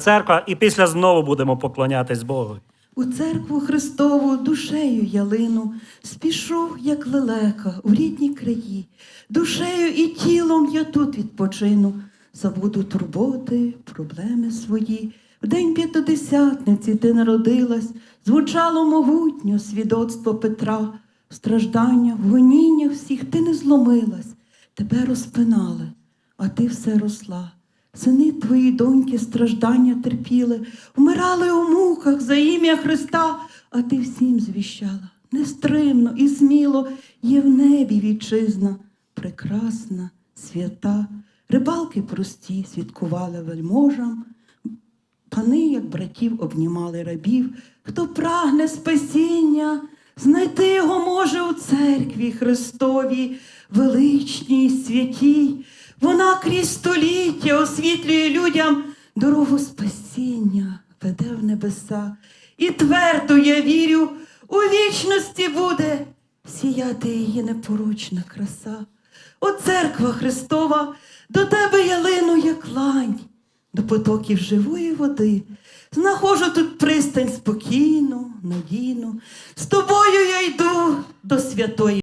церква, і після знову будемо поклонятись Богу. У церкву Христову душею ялину, спішу, як лелека, у рідні краї, душею і тілом я тут відпочину, забуду турботи, проблеми свої. В день п'ятидесятниці ти народилась, звучало могутньо свідоцтво Петра, в стражданнях, в гоніннях всіх ти не зломилась, тебе розпинали, а ти все росла. Сини твої доньки страждання терпіли, вмирали у муках за ім'я Христа, а ти всім звіщала. Нестримно і сміло є в небі вітчизна, прекрасна, свята. Рибалки прості свідкували вельможам, пани, як братів, обнімали рабів. Хто прагне спасіння, знайти його може у церкві Христовій, величній, святій. Вона крізь століття освітлює людям дорогу спасіння, веде в небеса. І твердо я вірю, у вічності буде сіяти її непорочна краса. О, церква Христова, до тебе ялину як лань, до потоків живої води. Знаходжу тут пристань спокійну, надійну. З тобою я йду до святої.